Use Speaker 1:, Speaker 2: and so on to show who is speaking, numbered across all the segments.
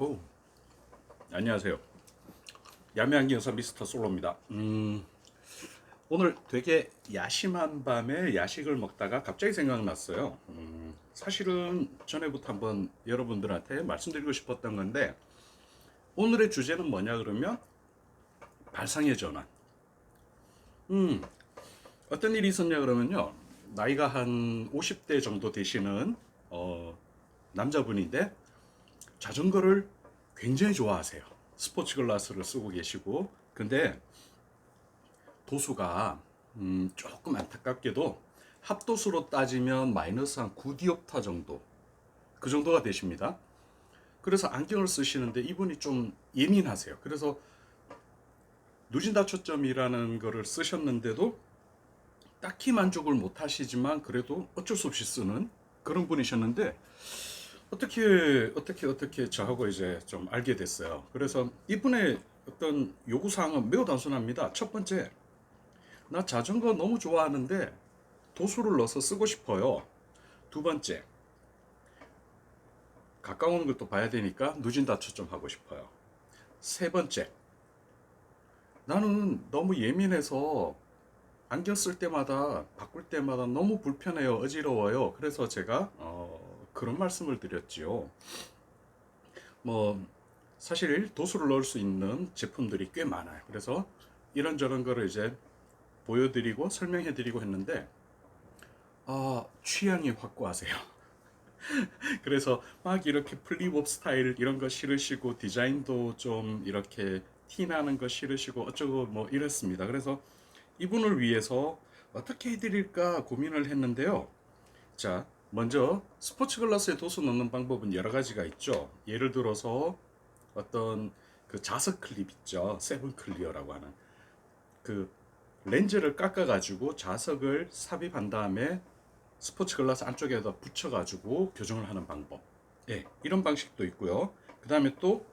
Speaker 1: 오, 안녕하세요. 야매안경사 미스터 솔로입니다. 음, 오늘 되게 야심한 밤에 야식을 먹다가 갑자기 생각났어요. 음, 사실은 전에부터 한번 여러분들한테 말씀드리고 싶었던 건데 오늘의 주제는 뭐냐 그러면 발상의 전환. 음, 어떤 일이 있었냐 그러면요. 나이가 한 50대 정도 되시는 어, 남자분인데 자전거를 굉장히 좋아하세요. 스포츠 글라스를 쓰고 계시고 근데 도수가 음, 조금 안타깝게도 합도수로 따지면 마이너스 한 9디옵타 정도 그 정도가 되십니다. 그래서 안경을 쓰시는데 이분이 좀 예민하세요. 그래서 누진다 초점이라는 거를 쓰셨는데도 딱히 만족을 못 하시지만 그래도 어쩔 수 없이 쓰는 그런 분이셨는데 어떻게 어떻게 어떻게 저하고 이제 좀 알게 됐어요. 그래서 이분의 어떤 요구 사항은 매우 단순합니다. 첫 번째, 나 자전거 너무 좋아하는데 도수를 넣어서 쓰고 싶어요. 두 번째, 가까운 것도 봐야 되니까 누진 다 초점 하고 싶어요. 세 번째, 나는 너무 예민해서 안경 쓸 때마다 바꿀 때마다 너무 불편해요, 어지러워요. 그래서 제가 어, 그런 말씀을 드렸지요. 뭐 사실 도수를 넣을 수 있는 제품들이 꽤 많아요. 그래서 이런저런 거를 이제 보여드리고 설명해드리고 했는데 아 취향이 확고하세요. 그래서 막 이렇게 플립업 스타일 이런 거 싫으시고 디자인도 좀 이렇게 티 나는 거 싫으시고 어쩌고 뭐 이랬습니다. 그래서 이분을 위해서 어떻게 해드릴까 고민을 했는데요. 자, 먼저 스포츠 글라스에 도수 넣는 방법은 여러 가지가 있죠. 예를 들어서 어떤 그 자석 클립 있죠. 세븐 클리어라고 하는 그 렌즈를 깎아 가지고 자석을 삽입한 다음에 스포츠 글라스 안쪽에다 붙여 가지고 교정을 하는 방법. 예, 이런 방식도 있고요. 그 다음에 또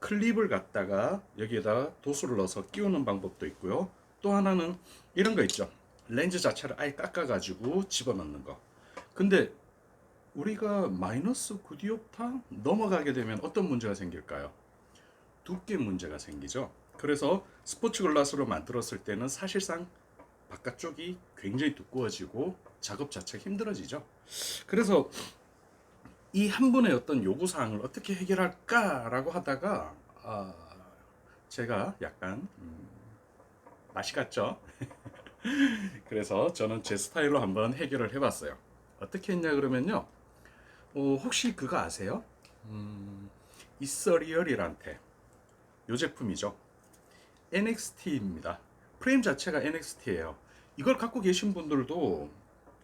Speaker 1: 클립을 갖다가 여기에다가 도수를 넣어서 끼우는 방법도 있고요. 또 하나는 이런 거 있죠. 렌즈 자체를 아예 깎아 가지고 집어넣는 거. 근데 우리가 마이너스 9디옵타 넘어가게 되면 어떤 문제가 생길까요? 두께 문제가 생기죠. 그래서 스포츠 글라스로 만들었을 때는 사실상 바깥쪽이 굉장히 두꺼워지고 작업 자체가 힘들어지죠. 그래서 이 한 분의 어떤 요구 사항을 어떻게 해결할까라고 하다가 아, 제가 약간 음, 맛이 갔죠. 그래서 저는 제 스타일로 한번 해결을 해봤어요. 어떻게 했냐 그러면요. 어, 혹시 그거 아세요? 음, 이서리얼이란 테. 요 제품이죠. NXT입니다. 프레임 자체가 NXT예요. 이걸 갖고 계신 분들도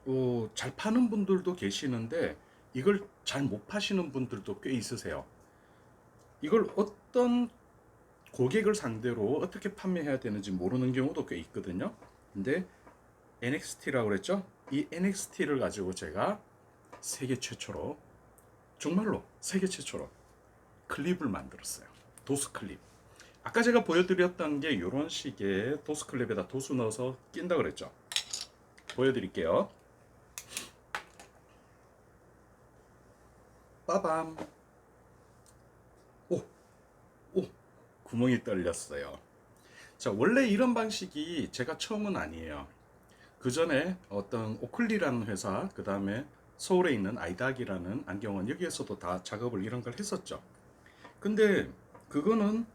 Speaker 1: 어, 잘 파는 분들도 계시는데 이걸 잘 못 파시는 분들도 꽤 있으세요. 이걸 어떤 고객을 상대로 어떻게 판매해야 되는지 모르는 경우도 꽤 있거든요. 근데 NXT라고 그랬죠? 이 NXT를 가지고 제가 세계 최초로 정말로 세계 최초로 클립을 만들었어요. 도스 클립. 아까 제가 보여드렸던 게 이런 식의 도스 클립에다 도수 넣어서 낀다 그랬죠. 보여드릴게요. 빠밤. 오, 오, 구멍이 뚫렸어요. 자, 원래 이런 방식이 제가 처음은 아니에요. 그 전에 어떤 오클리라는 회사, 그 다음에 서울에 있는 아이닥이라는 안경원 여기에서도 다 작업을 이런 걸 했었죠. 근데 그거는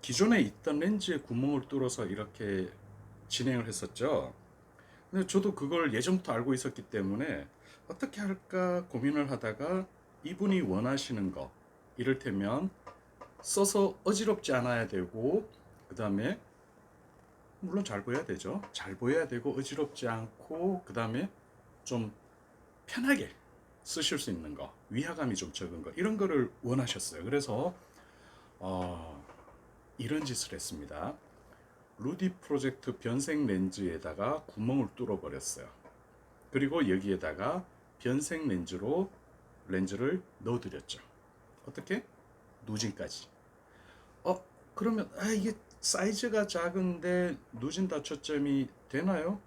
Speaker 1: 기존에 있던 렌즈에 구멍을 뚫어서 이렇게 진행을 했었죠. 근데 저도 그걸 예전부터 알고 있었기 때문에 어떻게 할까 고민을 하다가 이분이 원하시는 거 이를테면 써서 어지럽지 않아야 되고 그 다음에 물론 잘 보여야 되죠. 잘 보여야 되고 어지럽지 않고 그 다음에 좀 편하게 쓰실 수 있는 거 위화감이 좀 적은 거 이런 거를 원하셨어요. 그래서 어, 이런 짓을 했습니다. 루디 프로젝트 변색 렌즈에다가 구멍을 뚫어 버렸어요. 그리고 여기에다가 변색 렌즈로 렌즈를 넣어 드렸죠. 어떻게? 누진까지. 어, 그러면 아 이게 사이즈가 작은데 누진 다 초점이 되나요?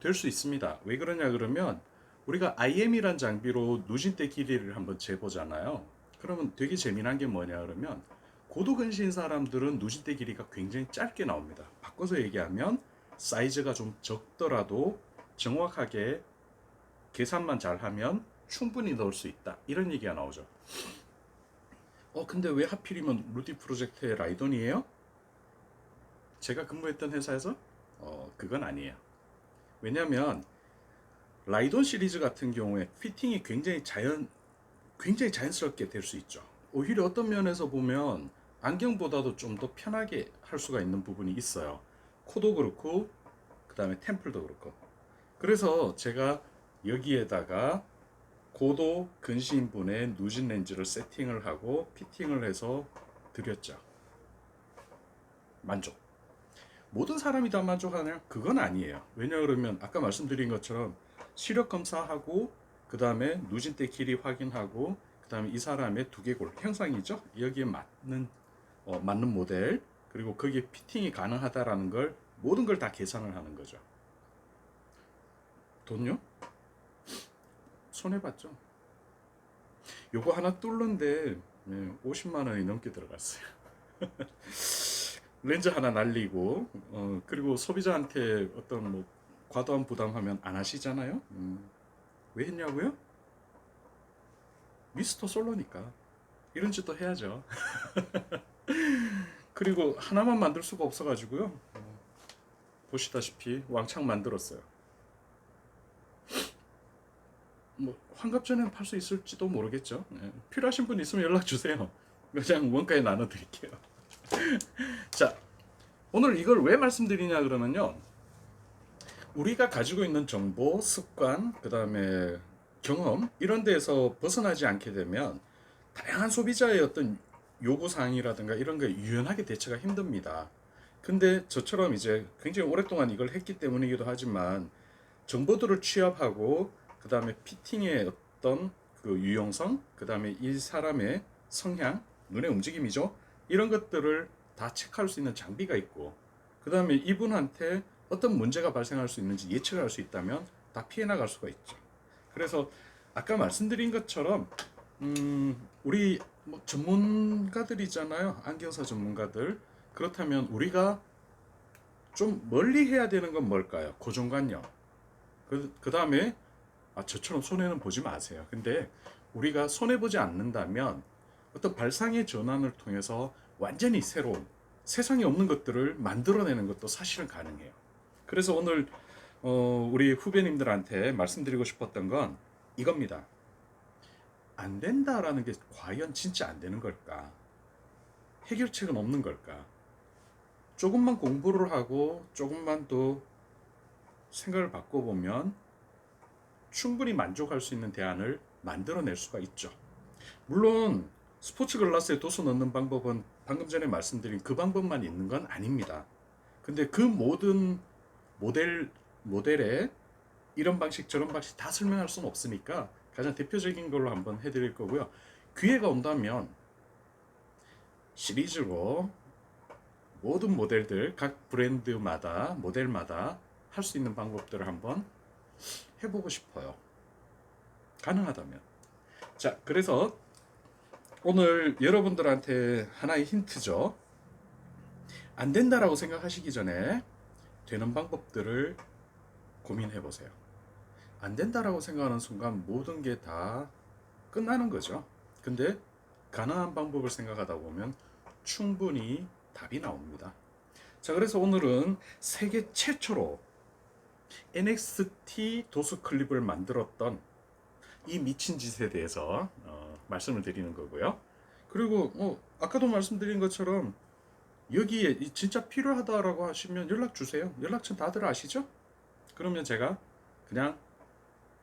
Speaker 1: 될 수 있습니다. 왜 그러냐 그러면 우리가 IM이란 장비로 누진대 길이를 한번 재보잖아요. 그러면 되게 재미난 게 뭐냐 그러면 고도근시인 사람들은 누진대 길이가 굉장히 짧게 나옵니다. 바꿔서 얘기하면 사이즈가 좀 적더라도 정확하게 계산만 잘하면 충분히 넣을 수 있다. 이런 얘기가 나오죠. 어 근데 왜 하필이면 루디 프로젝트의 라이돈이에요? 제가 근무했던 회사에서 어 그건 아니에요. 왜냐하면 라이돈 시리즈 같은 경우에 피팅이 굉장히 자연 굉장히 자연스럽게 될 수 있죠. 오히려 어떤 면에서 보면 안경보다도 좀 더 편하게 할 수가 있는 부분이 있어요. 코도 그렇고 그 다음에 템플도 그렇고. 그래서 제가 여기에다가 고도 근시인분의 누진 렌즈를 세팅을 하고 피팅을 해서 드렸죠. 만족. 모든 사람이 다 만족하냐? 그건 아니에요. 왜냐 그러면 아까 말씀드린 것처럼 시력 검사하고 그 다음에 누진대 길이 확인하고 그 다음에 이 사람의 두개골 형상이죠. 여기에 맞는 어, 맞는 모델 그리고 거기에 피팅이 가능하다라는 걸 모든 걸 다 계산을 하는 거죠. 돈요? 손해 봤죠. 요거 하나 뚫는데 네, 50만 원이 넘게 들어갔어요. 렌즈 하나 날리고 어, 그리고 소비자한테 어떤 뭐 과도한 부담하면 안 하시잖아요. 음, 왜 했냐고요? 미스터 솔로니까 이런 짓도 해야죠. 그리고 하나만 만들 수가 없어가지고요. 어, 보시다시피 왕창 만들었어요. 뭐 환갑전에는 팔 수 있을지도 모르겠죠. 예, 필요하신 분 있으면 연락 주세요. 그냥 원가에 나눠드릴게요. 자, 오늘 이걸 왜 말씀드리냐 그러면요. 우리가 가지고 있는 정보, 습관, 그 다음에 경험 이런 데에서 벗어나지 않게 되면 다양한 소비자의 어떤 요구 사항이라든가 이런 거에 유연하게 대처가 힘듭니다. 근데 저처럼 이제 굉장히 오랫동안 이걸 했기 때문이기도 하지만 정보들을 취합하고 그 다음에 피팅의 어떤 그 유용성, 그 다음에 이 사람의 성향, 눈의 움직임이죠. 이런 것들을 다 체크할 수 있는 장비가 있고 그 다음에 이분한테 어떤 문제가 발생할 수 있는지 예측을 할수 있다면 다 피해 나갈 수가 있죠. 그래서 아까 말씀드린 것처럼 음, 우리 뭐 전문가들이잖아요. 안경사 전문가들. 그렇다면 우리가 좀 멀리 해야 되는 건 뭘까요? 고정관념. 그, 그 다음에 아, 저처럼 손해는 보지 마세요. 근데 우리가 손해보지 않는다면 어떤 발상의 전환을 통해서 완전히 새로운 세상에 없는 것들을 만들어내는 것도 사실은 가능해요. 그래서 오늘 어, 우리 후배님들한테 말씀드리고 싶었던 건 이겁니다. 안 된다라는 게 과연 진짜 안 되는 걸까? 해결책은 없는 걸까? 조금만 공부를 하고 조금만 더 생각을 바꿔보면 충분히 만족할 수 있는 대안을 만들어낼 수가 있죠. 물론 스포츠 글라스에 도수 넣는 방법은 방금 전에 말씀드린 그 방법만 있는 건 아닙니다. 근데 그 모든 모델 모델에 이런 방식 저런 방식 다 설명할 수는 없으니까 가장 대표적인 걸로 한번 해드릴 거고요. 기회가 온다면 시리즈로 모든 모델들 각 브랜드마다 모델마다 할 수 있는 방법들을 한번 해보고 싶어요. 가능하다면. 자, 그래서 오늘 여러분들한테 하나의 힌트죠. 안 된다라고 생각하시기 전에 되는 방법들을 고민해 보세요. 안 된다라고 생각하는 순간 모든 게 다 끝나는 거죠. 근데 가능한 방법을 생각하다 보면 충분히 답이 나옵니다. 자, 그래서 오늘은 세계 최초로 NXT 도수 클립을 만들었던 이 미친 짓에 대해서 어, 말씀을 드리는 거고요. 그리고 어, 아까도 말씀드린 것처럼 여기에 이 진짜 필요하다라고 하시면 연락 주세요. 연락처 다들 아시죠? 그러면 제가 그냥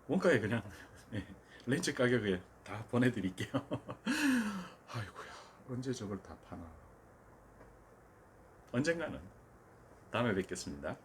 Speaker 1: 원가에 그냥 예, 렌즈 가격에 다 보내드릴게요. 아이고야 언제 저걸 다 파나? 언젠가는 다음에 뵙겠습니다.